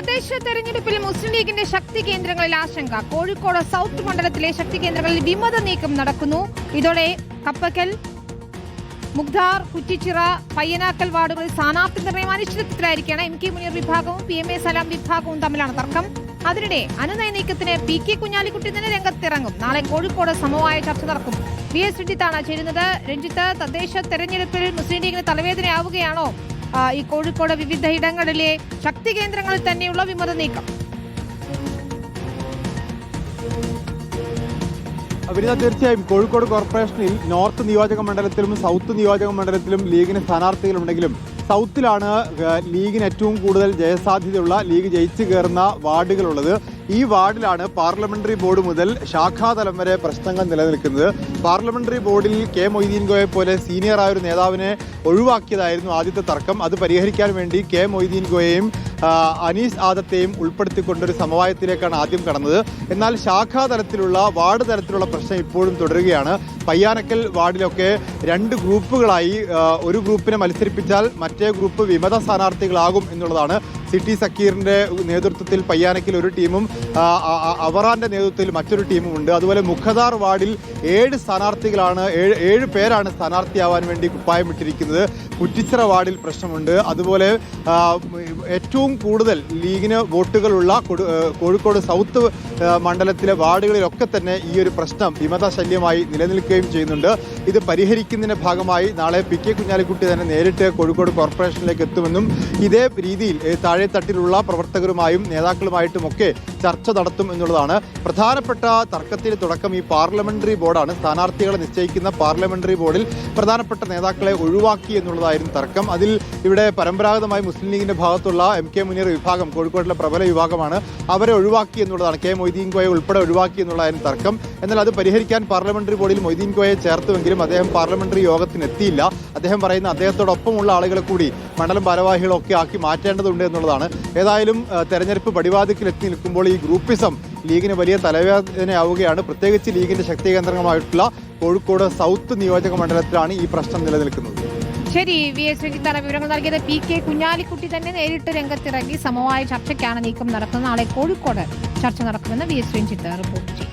തദ്ദേശ തെരഞ്ഞെടുപ്പിൽ മുസ്ലിം ലീഗിന്റെ ശക്തി കേന്ദ്രങ്ങളിൽ ആശങ്ക. കോഴിക്കോട് സൗത്ത് മണ്ഡലത്തിലെ ശക്തി കേന്ദ്രങ്ങളിൽ വിമത നീക്കം നടക്കുന്നു. ഇതോടെ കപ്പക്കൽ മുഗ്ധാർ കുറ്റിച്ചിറ പയ്യനാക്കൽ വാർഡുകളിൽ സ്ഥാനാർത്ഥി നിർണയം അനിശ്ചിതത്വത്തിലായിരിക്കുകയാണ് എം കെ മുനീർ വിഭാഗവും പി എം എ സലാം വിഭാഗവും തമ്മിലാണ് തർക്കം. അതിനിടെ അനുനയ നീക്കത്തിന് പി കെ കുഞ്ഞാലിക്കുട്ടി തന്നെ രംഗത്തിറങ്ങും. നാളെ കോഴിക്കോട് സമവായ ചർച്ച നടക്കും. വി എസ് രഞ്ജിത്താണ് ചേരുന്നത്. രഞ്ജിത്ത് തദ്ദേശ തെരഞ്ഞെടുപ്പിൽ മുസ്ലിം ലീഗിന് തലവേദനയാവുകയാണോ? ഈ കോഴിക്കോട് വിവിധ ഇടങ്ങളിലെ ശക്തി കേന്ദ്രങ്ങളിൽ തന്നെയുള്ള വിമത നീക്കം. വിനിത തീർച്ചയായും കോഴിക്കോട് കോർപ്പറേഷനിൽ നോർത്ത് നിയോജക മണ്ഡലത്തിലും സൗത്ത് നിയോജക മണ്ഡലത്തിലും ലീഗിന് സ്ഥാനാർത്ഥികളുണ്ടെങ്കിലും സൗത്തിലാണ് ലീഗിന് ഏറ്റവും കൂടുതൽ ജയസാധ്യതയുള്ള ലീഗ് ജയിച്ചു കയറുന്ന വാർഡുകളുള്ളത്. ഈ വാർഡിലാണ് പാർലമെന്ററി ബോർഡ് മുതൽ ശാഖാതലം വരെ പ്രശ്നങ്ങൾ നിലനിൽക്കുന്നത്. പാർലമെന്ററി ബോർഡിൽ കെ മൊയ്തീൻ ഗോയെ പോലെ സീനിയർ ആയ ഒരു നേതാവിനെ ഒഴിവാക്കിയതായിരുന്നു ആദ്യത്തെ തർക്കം. അത് പരിഹരിക്കാൻ വേണ്ടി കെ മൊയ്തീൻ ഗോയെയും അനീസ് ആദത്തെയും ഉൾപ്പെടുത്തിക്കൊണ്ടൊരു സമവായത്തിലേക്കാണ് ആദ്യം കടന്നത്. എന്നാൽ ശാഖാ തലത്തിലുള്ള വാർഡ് തലത്തിലുള്ള പ്രശ്നം ഇപ്പോഴും തുടരുകയാണ്. പയ്യാനക്കൽ വാർഡിലൊക്കെ രണ്ട് ഗ്രൂപ്പുകളായി ഒരു ഗ്രൂപ്പിനെ മത്സരിപ്പിച്ചാൽ മറ്റേ ഗ്രൂപ്പ് വിമത സ്ഥാനാർത്ഥികളാകും എന്നുള്ളതാണ് സിറ്റി സക്കീറിന്റെ നേതൃത്വത്തിൽ പയ്യാനക്കിൽ ഒരു ടീമും അവറാന്റെ നേതൃത്വത്തിൽ മറ്റൊരു ടീമും ഉണ്ട്. അതുപോലെ മുഖദാർ വാർഡിൽ ഏഴ് സ്ഥാനാർത്ഥികളാണ് ഏഴ് ഏഴ് പേരാണ് സ്ഥാനാർത്ഥിയാവാൻ വേണ്ടി കുപ്പായമിട്ടിരിക്കുന്നത് കുറ്റിച്ചിറ വാർഡിൽ പ്രശ്നമുണ്ട്. അതുപോലെ ഏറ്റവും കൂടുതൽ ലീഗിന് വോട്ടുകളുള്ള കൊടു- കോഴിക്കോട് സൗത്ത് മണ്ഡലത്തിലെ വാർഡുകളിലൊക്കെ തന്നെ ഈ ഒരു പ്രശ്നം വിമതശല്യമായി നിലനിൽക്കുകയും ചെയ്യുന്നുണ്ട്. ഇത് പരിഹരിക്കുന്നതിന്റെ ഭാഗമായി നാളെ പി കെ കുഞ്ഞാലിക്കുട്ടി തന്നെ നേരിട്ട് കോഴിക്കോട് കോർപ്പറേഷനിലേക്ക് എത്തുമെന്നും ഇതേ രീതിയിൽ ഏ, താഴെത്തട്ടിലുള്ള പ്രവർത്തകരുമായും നേതാക്കളുമായിട്ടുമൊക്കെ ചർച്ച നടത്തും എന്നുള്ളതാണ്. പ്രധാനപ്പെട്ട തർക്കത്തിന് തുടക്കം ഈ പാർലമെന്ററി ബോർഡാണ്. സ്ഥാനാർത്ഥികളെ നിശ്ചയിക്കുന്ന പാർലമെന്ററി ബോർഡിൽ പ്രധാനപ്പെട്ട നേതാക്കളെ ഒഴിവാക്കി എന്നുള്ളതായിരുന്നു തർക്കം. അതിൽ ഇവിടെ പരമ്പരാഗതമായി മുസ്ലിം ലീഗിന്റെ ഭാഗത്തുള്ള എം കെ മുനീർ വിഭാഗം കോഴിക്കോട്ടിലെ പ്രബല വിഭാഗമാണ് അവരെ ഒഴിവാക്കി എന്നുള്ളതാണ്. കെ മൊയ്തീൻ കോയെ ഉൾപ്പെടെ ഒഴിവാക്കി എന്നുള്ളതായിരുന്നു തർക്കം. എന്നാൽ അത് പരിഹരിക്കാൻ പാർലമെന്ററി ബോർഡിൽ മൊയ്തീൻ കോയെ ചേർത്തുവെങ്കിലും അദ്ദേഹം പാർലമെന്ററി യോഗത്തിനെത്തിയില്ല. അദ്ദേഹം പറയുന്ന അദ്ദേഹത്തോടൊപ്പമുള്ള ആളുകളെ കൂടി മണ്ഡലം ഭാരവാഹികളൊക്കെ ആക്കി മാറ്റേണ്ടതുണ്ട് എന്നുള്ളതാണ് ഏതായാലും ആ, തെരഞ്ഞെടുപ്പ് പടിവാതിക്കൽ എത്തി നിൽക്കുമ്പോൾ ഈ ഗ്രൂപ്പിസം ലീഗിന് വലിയ തലവേദനയാവുകയാണ്. പ്രത്യേകിച്ച് ലീഗിന്റെ ശക്തി കേന്ദ്രമായിട്ടുള്ള കോഴിക്കോട് സൗത്ത് നിയോജക മണ്ഡലത്തിലാണ് ഈ പ്രശ്നം നിലനിൽക്കുന്നത്. ശരി വി എസ് രഞ്ജിത്താണ് വിവരങ്ങൾ നൽകിയത് പി കെ കുഞ്ഞാലിക്കുട്ടി തന്നെ നേരിട്ട് രംഗത്തിറങ്ങി സമവായ ചർച്ചയ്ക്കാണ് നീക്കം നടക്കുന്നത് നാളെ കോഴിക്കോട് ചർച്ച നടക്കുമെന്ന് വി എസ് റിപ്പോർട്ട് ചെയ്തു.